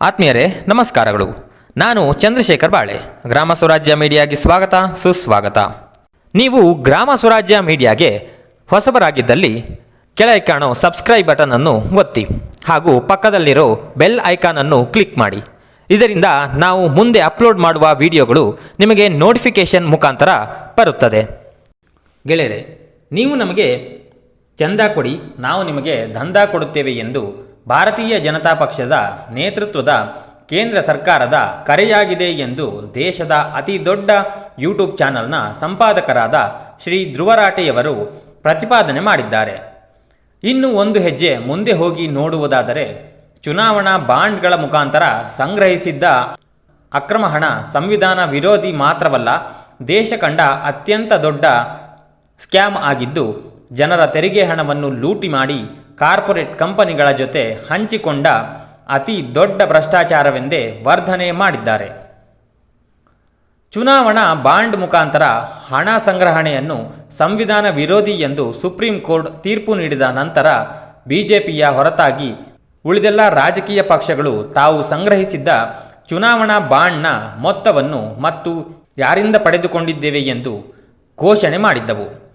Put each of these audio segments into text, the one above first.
ಆತ್ಮೀಯರೇ, ನಮಸ್ಕಾರಗಳು. ನಾನು ಚಂದ್ರಶೇಖರ್ ಬಾಳೆ. ಗ್ರಾಮ ಸ್ವರಾಜ್ಯ ಮೀಡಿಯಾಗೆ ಸ್ವಾಗತ, ಸುಸ್ವಾಗತ. ನೀವು ಗ್ರಾಮ ಸ್ವರಾಜ್ಯ ಮೀಡಿಯಾಗೆ ಹೊಸಬರಾಗಿದ್ದಲ್ಲಿ ಕೆಳಗೆ ಕಾಣೋ ಸಬ್ಸ್ಕ್ರೈಬ್ ಬಟನ್ ಅನ್ನು ಒತ್ತಿ ಹಾಗೂ ಪಕ್ಕದಲ್ಲಿರೋ ಬೆಲ್ ಐಕಾನ್ ಅನ್ನು ಕ್ಲಿಕ್ ಮಾಡಿ. ಇದರಿಂದ ನಾವು ಮುಂದೆ ಅಪ್ಲೋಡ್ ಮಾಡುವ ವಿಡಿಯೋಗಳು ನಿಮಗೆ ನೋಟಿಫಿಕೇಶನ್ ಮುಖಾಂತರ ಬರುತ್ತದೆ. ಗೆಳೆಯರೆ, ನೀವು ನಮಗೆ ಚಂದ ಕೊಡಿ, ನಾವು ನಿಮಗೆ ದಂಧ ಕೊಡುತ್ತೇವೆ ಎಂದು ಭಾರತೀಯ ಜನತಾ ಪಕ್ಷದ ನೇತೃತ್ವದ ಕೇಂದ್ರ ಸರ್ಕಾರದ ಕರೆಯಾಗಿದೆ ಎಂದು ದೇಶದ ಅತಿ ದೊಡ್ಡ ಯೂಟ್ಯೂಬ್ ಚಾನಲ್ನ ಸಂಪಾದಕರಾದ ಶ್ರೀ ಧ್ರುವರಾಟೆಯವರು ಪ್ರತಿಪಾದನೆ ಮಾಡಿದ್ದಾರೆ. ಇನ್ನು ಒಂದು ಹೆಜ್ಜೆ ಮುಂದೆ ಹೋಗಿ ನೋಡುವುದಾದರೆ ಚುನಾವಣಾ ಬಾಂಡ್ಗಳ ಮುಖಾಂತರ ಸಂಗ್ರಹಿಸಿದ್ದ ಅಕ್ರಮ ಹಣ ಸಂವಿಧಾನ ವಿರೋಧಿ ಮಾತ್ರವಲ್ಲ, ದೇಶ ಕಂಡ ಅತ್ಯಂತ ದೊಡ್ಡ ಸ್ಕ್ಯಾಮ್ ಆಗಿದ್ದು ಜನರ ತೆರಿಗೆ ಹಣವನ್ನು ಲೂಟಿ ಮಾಡಿ ಕಾರ್ಪೊರೇಟ್ ಕಂಪನಿಗಳ ಜೊತೆ ಹಂಚಿಕೊಂಡ ಅತಿ ದೊಡ್ಡ ಭ್ರಷ್ಟಾಚಾರವೆಂದೇ ವರ್ಧನೆ ಮಾಡಿದ್ದಾರೆ. ಚುನಾವಣಾ ಬಾಂಡ್ ಮುಖಾಂತರ ಹಣ ಸಂಗ್ರಹಣೆಯನ್ನು ಸಂವಿಧಾನ ವಿರೋಧಿ ಎಂದು ಸುಪ್ರೀಂ ಕೋರ್ಟ್ ತೀರ್ಪು ನೀಡಿದ ನಂತರ ಬಿಜೆಪಿಯ ಹೊರತಾಗಿ ಉಳಿದೆಲ್ಲ ರಾಜಕೀಯ ಪಕ್ಷಗಳು ತಾವು ಸಂಗ್ರಹಿಸಿದ್ದ ಚುನಾವಣಾ ಬಾಂಡ್ನ ಮೊತ್ತವನ್ನು ಮತ್ತು ಯಾರಿಂದ ಪಡೆದುಕೊಂಡಿದ್ದೇವೆ ಎಂದು ಘೋಷಣೆ ಮಾಡಿದ್ದವು.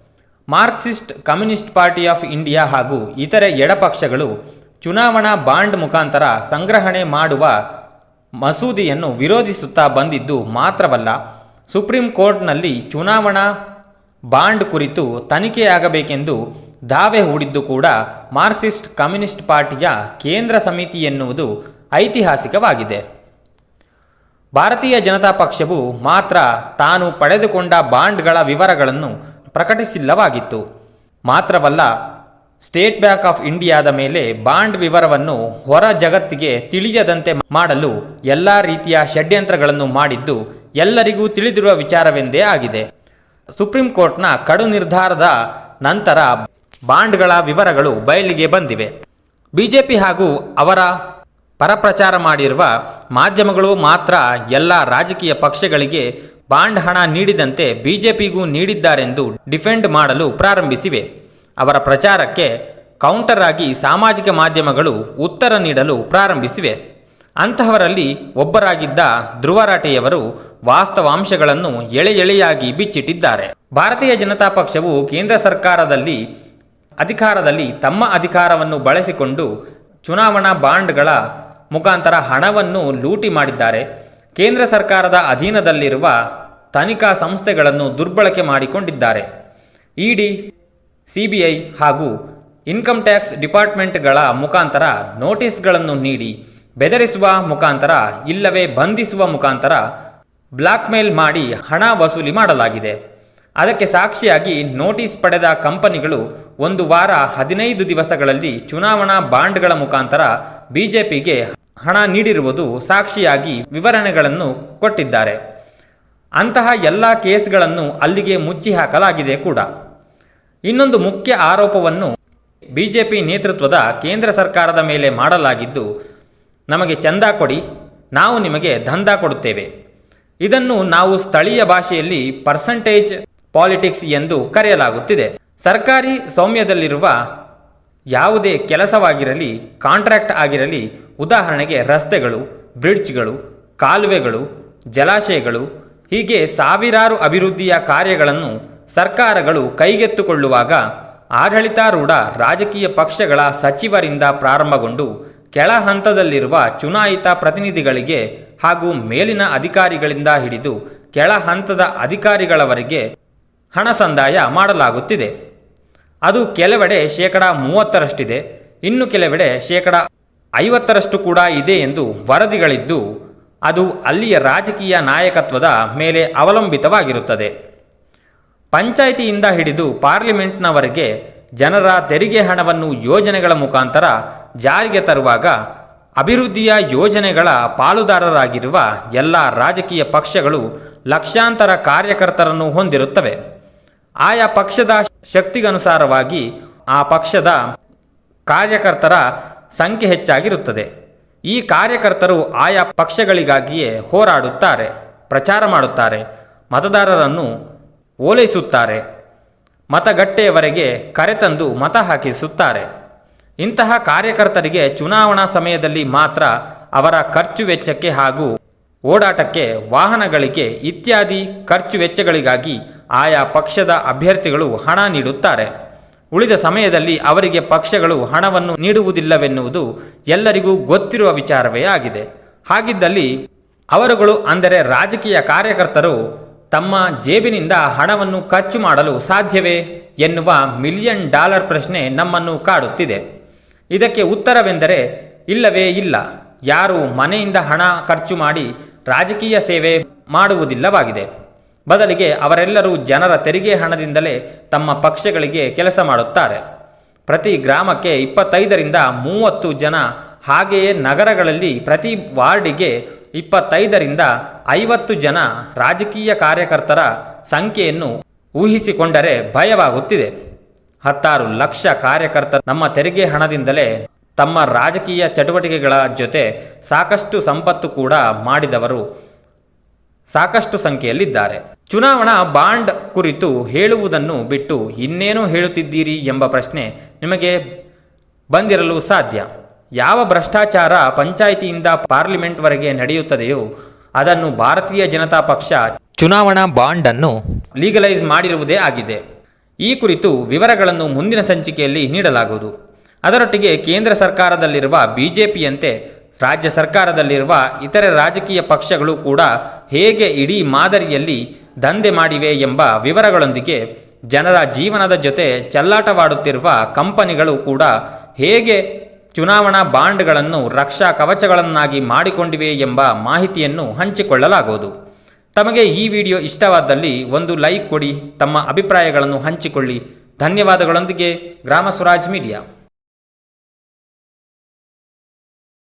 Marxist Communist Party of India ಹಾಗೂ ಇತರೆ ಎಡಪಕ್ಷಗಳು ಚುನಾವಣಾ ಬಾಂಡ್ ಮುಖಾಂತರ ಸಂಗ್ರಹಣೆ ಮಾಡುವ ಮಸೂದೆಯನ್ನು ವಿರೋಧಿಸುತ್ತಾ ಬಂದಿದ್ದು ಮಾತ್ರವಲ್ಲ, ಸುಪ್ರೀಂ ಕೋರ್ಟ್ನಲ್ಲಿ ಚುನಾವಣಾ ಬಾಂಡ್ ಕುರಿತು ತನಿಖೆಯಾಗಬೇಕೆಂದು ದಾವೆ ಹೂಡಿದ್ದು ಕೂಡ ಮಾರ್ಕ್ಸಿಸ್ಟ್ ಕಮ್ಯುನಿಸ್ಟ್ ಪಾರ್ಟಿಯ ಕೇಂದ್ರ ಸಮಿತಿ ಎನ್ನುವುದು ಐತಿಹಾಸಿಕವಾಗಿದೆ. ಭಾರತೀಯ ಜನತಾ ಪಕ್ಷವು ಮಾತ್ರ ತಾನು ಪಡೆದುಕೊಂಡ ಬಾಂಡ್ಗಳ ವಿವರಗಳನ್ನು ಪ್ರಕಟಿಸಿಲ್ಲವಾಗಿತ್ತು. ಮಾತ್ರವಲ್ಲ, ಸ್ಟೇಟ್ ಬ್ಯಾಂಕ್ ಆಫ್ ಇಂಡಿಯಾದ ಮೇಲೆ ಬಾಂಡ್ ವಿವರವನ್ನು ಹೊರ ಜಗತ್ತಿಗೆ ತಿಳಿಯದಂತೆ ಮಾಡಲು ಎಲ್ಲ ರೀತಿಯ ಷಡ್ಯಂತ್ರಗಳನ್ನು ಮಾಡಿದ್ದು ಎಲ್ಲರಿಗೂ ತಿಳಿದಿರುವ ವಿಚಾರವೆಂದೇ ಆಗಿದೆ. ಸುಪ್ರೀಂ ಕೋರ್ಟ್ನ ಕಡು ನಿರ್ಧಾರದ ನಂತರ ಬಾಂಡ್ಗಳ ವಿವರಗಳು ಬಯಲಿಗೆ ಬಂದಿವೆ. ಬಿಜೆಪಿ ಹಾಗೂ ಅವರ ಪರಪ್ರಚಾರ ಮಾಡಿರುವ ಮಾಧ್ಯಮಗಳು ಮಾತ್ರ ಎಲ್ಲ ರಾಜಕೀಯ ಪಕ್ಷಗಳಿಗೆ ಬಾಂಡ್ ಹಣ ನೀಡಿದಂತೆ ಬಿಜೆಪಿಗೂ ನೀಡಿದ್ದಾರೆಂದು ಡಿಫೆಂಡ್ ಮಾಡಲು ಪ್ರಾರಂಭಿಸಿವೆ. ಅವರ ಪ್ರಚಾರಕ್ಕೆ ಕೌಂಟರ್ ಆಗಿ ಸಾಮಾಜಿಕ ಮಾಧ್ಯಮಗಳು ಉತ್ತರ ನೀಡಲು ಪ್ರಾರಂಭಿಸಿವೆ. ಅಂತಹವರಲ್ಲಿ ಒಬ್ಬರಾಗಿದ್ದ ಧ್ರುವರಾಟೆಯವರು ವಾಸ್ತವಾಂಶಗಳನ್ನು ಎಳೆ ಎಳೆಯಾಗಿ ಬಿಚ್ಚಿಟ್ಟಿದ್ದಾರೆ. ಭಾರತೀಯ ಜನತಾ ಪಕ್ಷವು ಕೇಂದ್ರ ಸರ್ಕಾರದಲ್ಲಿ ಅಧಿಕಾರದಲ್ಲಿ ತಮ್ಮ ಅಧಿಕಾರವನ್ನು ಬಳಸಿಕೊಂಡು ಚುನಾವಣಾ ಬಾಂಡ್ಗಳ ಮುಖಾಂತರ ಹಣವನ್ನು ಲೂಟಿ ಮಾಡಿದ್ದಾರೆ. ಕೇಂದ್ರ ಸರ್ಕಾರದ ಅಧೀನದಲ್ಲಿರುವ ತನಿಖಾ ಸಂಸ್ಥೆಗಳನ್ನು ದುರ್ಬಳಕೆ ಮಾಡಿಕೊಂಡಿದ್ದಾರೆ. ಇಡಿ, ಸಿಬಿಐ ಹಾಗೂ ಇನ್ಕಮ್ ಟ್ಯಾಕ್ಸ್ ಡಿಪಾರ್ಟ್ಮೆಂಟ್ಗಳ ಮುಖಾಂತರ ನೋಟಿಸ್ಗಳನ್ನು ನೀಡಿ ಬೆದರಿಸುವ ಮುಖಾಂತರ ಇಲ್ಲವೇ ಬಂಧಿಸುವ ಮುಖಾಂತರ ಬ್ಲಾಕ್ಮೇಲ್ ಮಾಡಿ ಹಣ ವಸೂಲಿ ಮಾಡಲಾಗಿದೆ. ಅದಕ್ಕೆ ಸಾಕ್ಷಿಯಾಗಿ ನೋಟಿಸ್ ಪಡೆದ ಕಂಪನಿಗಳು ಒಂದು ವಾರ ಹದಿನೈದು ದಿವಸಗಳಲ್ಲಿ ಚುನಾವಣಾ ಬಾಂಡ್ಗಳ ಮುಖಾಂತರ ಬಿಜೆಪಿಗೆ ಹಣ ನೀಡಿರುವುದು ಸಾಕ್ಷಿಯಾಗಿ ವಿವರಣೆಗಳನ್ನು ಕೊಟ್ಟಿದ್ದಾರೆ. ಅಂತಹ ಎಲ್ಲ ಕೇಸ್ಗಳನ್ನು ಅಲ್ಲಿಗೆ ಮುಚ್ಚಿ ಹಾಕಲಾಗಿದೆ ಕೂಡ. ಇನ್ನೊಂದು ಮುಖ್ಯ ಆರೋಪವನ್ನು ಬಿಜೆಪಿ ನೇತೃತ್ವದ ಕೇಂದ್ರ ಸರ್ಕಾರದ ಮೇಲೆ ಮಾಡಲಾಗಿದ್ದು, ನಮಗೆ ಚಂದ ಕೊಡಿ, ನಾವು ನಿಮಗೆ ದಂಧ ಕೊಡುತ್ತೇವೆ. ಇದನ್ನು ನಾವು ಸ್ಥಳೀಯ ಭಾಷೆಯಲ್ಲಿ ಪರ್ಸಂಟೇಜ್ ಪಾಲಿಟಿಕ್ಸ್ ಎಂದು ಕರೆಯಲಾಗುತ್ತಿದೆ. ಸರ್ಕಾರಿ ಸೌಮ್ಯದಲ್ಲಿರುವ ಯಾವುದೇ ಕೆಲಸವಾಗಿರಲಿ, ಕಾಂಟ್ರಾಕ್ಟ್ ಆಗಿರಲಿ, ಉದಾಹರಣೆಗೆ ರಸ್ತೆಗಳು, ಬ್ರಿಡ್ಜ್ಗಳು, ಕಾಲುವೆಗಳು, ಜಲಾಶಯಗಳು ಹೀಗೆ ಸಾವಿರಾರು ಅಭಿವೃದ್ಧಿಯ ಕಾರ್ಯಗಳನ್ನು ಸರ್ಕಾರಗಳು ಕೈಗೆತ್ತುಕೊಳ್ಳುವಾಗ ಆಡಳಿತಾರೂಢ ರಾಜಕೀಯ ಪಕ್ಷಗಳ ಸಚಿವರಿಂದ ಪ್ರಾರಂಭಗೊಂಡು ಕೆಳ ಹಂತದಲ್ಲಿರುವ ಚುನಾಯಿತ ಪ್ರತಿನಿಧಿಗಳಿಗೆ ಹಾಗೂ ಮೇಲಿನ ಅಧಿಕಾರಿಗಳಿಂದ ಹಿಡಿದು ಕೆಳ ಹಂತದ ಅಧಿಕಾರಿಗಳವರೆಗೆ ಹಣ ಸಂದಾಯ ಮಾಡಲಾಗುತ್ತಿದೆ. ಅದು ಕೆಲವೆಡೆ ಶೇಕಡ ಮೂವತ್ತರಷ್ಟಿದೆ. ಇನ್ನು ಕೆಲವೆಡೆ ಶೇಕಡ ಐವತ್ತರಷ್ಟು ಕೂಡ ಇದೆ ಎಂದು ವರದಿಗಳಿದ್ದು ಅದು ಅಲ್ಲಿಯ ರಾಜಕೀಯ ನಾಯಕತ್ವದ ಮೇಲೆ ಅವಲಂಬಿತವಾಗಿರುತ್ತದೆ. ಪಂಚಾಯಿತಿಯಿಂದ ಹಿಡಿದು ಪಾರ್ಲಿಮೆಂಟ್ನವರೆಗೆ ಜನರ ತೆರಿಗೆ ಹಣವನ್ನು ಯೋಜನೆಗಳ ಮುಖಾಂತರ ಜಾರಿಗೆ ತರುವಾಗ ಅಭಿವೃದ್ಧಿಯ ಯೋಜನೆಗಳ ಪಾಲುದಾರರಾಗಿರುವ ಎಲ್ಲ ರಾಜಕೀಯ ಪಕ್ಷಗಳು ಲಕ್ಷಾಂತರ ಕಾರ್ಯಕರ್ತರನ್ನು ಹೊಂದಿರುತ್ತವೆ. ಆಯಾ ಪಕ್ಷದ ಶಕ್ತಿಗನುಸಾರವಾಗಿ ಆ ಪಕ್ಷದ ಕಾರ್ಯಕರ್ತರ ಸಂಖ್ಯೆ ಹೆಚ್ಚಾಗಿರುತ್ತದೆ. ಈ ಕಾರ್ಯಕರ್ತರು ಆಯಾ ಪಕ್ಷಗಳಿಗಾಗಿಯೇ ಹೋರಾಡುತ್ತಾರೆ, ಪ್ರಚಾರ ಮಾಡುತ್ತಾರೆ, ಮತದಾರರನ್ನು ಓಲೈಸುತ್ತಾರೆ, ಮತಗಟ್ಟೆಯವರೆಗೆ ಕರೆತಂದು ಮತ ಹಾಕಿಸುತ್ತಾರೆ. ಇಂತಹ ಕಾರ್ಯಕರ್ತರಿಗೆ ಚುನಾವಣಾ ಸಮಯದಲ್ಲಿ ಮಾತ್ರ ಅವರ ಖರ್ಚು ವೆಚ್ಚಕ್ಕೆ ಹಾಗೂ ಓಡಾಟಕ್ಕೆ, ವಾಹನಗಳಿಗೆ ಇತ್ಯಾದಿ ಖರ್ಚು ವೆಚ್ಚಗಳಿಗಾಗಿ ಆಯಾ ಪಕ್ಷದ ಅಭ್ಯರ್ಥಿಗಳು ಹಣ ನೀಡುತ್ತಾರೆ. ಉಳಿದ ಸಮಯದಲ್ಲಿ ಅವರಿಗೆ ಪಕ್ಷಗಳು ಹಣವನ್ನು ನೀಡುವುದಿಲ್ಲವೆನ್ನುವುದು ಎಲ್ಲರಿಗೂ ಗೊತ್ತಿರುವ ವಿಚಾರವೇ ಆಗಿದೆ. ಹಾಗಿದ್ದಲ್ಲಿ ಅವರುಗಳು ಅಂದರೆ ರಾಜಕೀಯ ಕಾರ್ಯಕರ್ತರು ತಮ್ಮ ಜೇಬಿನಿಂದ ಹಣವನ್ನು ಖರ್ಚು ಮಾಡಲು ಸಾಧ್ಯವೇ ಎನ್ನುವ ಮಿಲಿಯನ್ ಡಾಲರ್ ಪ್ರಶ್ನೆ ನಮ್ಮನ್ನು ಕಾಡುತ್ತಿದೆ. ಇದಕ್ಕೆ ಉತ್ತರವೆಂದರೆ ಇಲ್ಲವೇ ಇಲ್ಲ. ಯಾರು ಮನೆಯಿಂದ ಹಣ ಖರ್ಚು ಮಾಡಿ ರಾಜಕೀಯ ಸೇವೆ ಮಾಡುವುದಿಲ್ಲವಾಗಿದೆ. ಬದಲಿಗೆ ಅವರೆಲ್ಲರೂ ಜನರ ತೆರಿಗೆ ಹಣದಿಂದಲೇ ತಮ್ಮ ಪಕ್ಷಗಳಿಗೆ ಕೆಲಸ ಮಾಡುತ್ತಾರೆ. ಪ್ರತಿ ಗ್ರಾಮಕ್ಕೆ ಇಪ್ಪತ್ತೈದರಿಂದ ಮೂವತ್ತು ಜನ ಹಾಗೆಯೇ ನಗರಗಳಲ್ಲಿ ಪ್ರತಿ ವಾರ್ಡಿಗೆ ಇಪ್ಪತ್ತೈದರಿಂದ ಐವತ್ತು ಜನ ರಾಜಕೀಯ ಕಾರ್ಯಕರ್ತರ ಸಂಖ್ಯೆಯನ್ನು ಊಹಿಸಿಕೊಂಡರೆ ಭಯವಾಗುತ್ತಿದೆ. ಹತ್ತಾರು ಲಕ್ಷ ಕಾರ್ಯಕರ್ತ ನಮ್ಮ ತೆರಿಗೆ ಹಣದಿಂದಲೇ ತಮ್ಮ ರಾಜಕೀಯ ಚಟುವಟಿಕೆಗಳ ಜೊತೆ ಸಾಕಷ್ಟು ಸಂಪತ್ತು ಕೂಡ ಮಾಡಿದವರು ಸಾಕಷ್ಟು ಸಂಖ್ಯೆಯಲ್ಲಿದ್ದಾರೆ. ಚುನಾವಣಾ ಬಾಂಡ್ ಕುರಿತು ಹೇಳುವುದನ್ನು ಬಿಟ್ಟು ಇನ್ನೇನು ಹೇಳುತ್ತಿದ್ದೀರಿ ಎಂಬ ಪ್ರಶ್ನೆ ನಿಮಗೆ ಬಂದಿರಲು ಸಾಧ್ಯ. ಯಾವ ಭ್ರಷ್ಟಾಚಾರ ಪಂಚಾಯಿತಿಯಿಂದ ಪಾರ್ಲಿಮೆಂಟ್ವರೆಗೆ ನಡೆಯುತ್ತದೆಯೋ ಅದನ್ನು ಭಾರತೀಯ ಜನತಾ ಪಕ್ಷ ಚುನಾವಣಾ ಬಾಂಡ್ ಅನ್ನು ಲೀಗಲೈಸ್ ಮಾಡಿರುವುದೇ ಆಗಿದೆ. ಈ ಕುರಿತು ವಿವರಗಳನ್ನು ಮುಂದಿನ ಸಂಚಿಕೆಯಲ್ಲಿ ನೀಡಲಾಗುವುದು. ಅದರೊಟ್ಟಿಗೆ ಕೇಂದ್ರ ಸರ್ಕಾರದಲ್ಲಿರುವ ಬಿಜೆಪಿಯಂತೆ ರಾಜ್ಯ ಸರ್ಕಾರದಲ್ಲಿರುವ ಇತರೆ ರಾಜಕೀಯ ಪಕ್ಷಗಳು ಕೂಡ ಹೇಗೆ ಇಡೀ ಮಾದರಿಯಲ್ಲಿ ದಂಧೆ ಮಾಡಿವೆ ಎಂಬ ವಿವರಗಳೊಂದಿಗೆ ಜನರ ಜೀವನದ ಜೊತೆ ಚೆಲ್ಲಾಟವಾಡುತ್ತಿರುವ ಕಂಪನಿಗಳು ಕೂಡ ಹೇಗೆ ಚುನಾವಣಾ ಬಾಂಡ್ಗಳನ್ನು ರಕ್ಷಾ ಕವಚಗಳನ್ನಾಗಿ ಮಾಡಿಕೊಂಡಿವೆ ಎಂಬ ಮಾಹಿತಿಯನ್ನು ಹಂಚಿಕೊಳ್ಳಲಾಗುವುದು. ತಮಗೆ ಈ ವಿಡಿಯೋ ಇಷ್ಟವಾದಲ್ಲಿ ಒಂದು ಲೈಕ್ ಕೊಡಿ, ತಮ್ಮ ಅಭಿಪ್ರಾಯಗಳನ್ನು ಹಂಚಿಕೊಳ್ಳಿ. ಧನ್ಯವಾದಗಳೊಂದಿಗೆ ಗ್ರಾಮ ಸ್ವರಾಜ್ ಮೀಡಿಯಾ.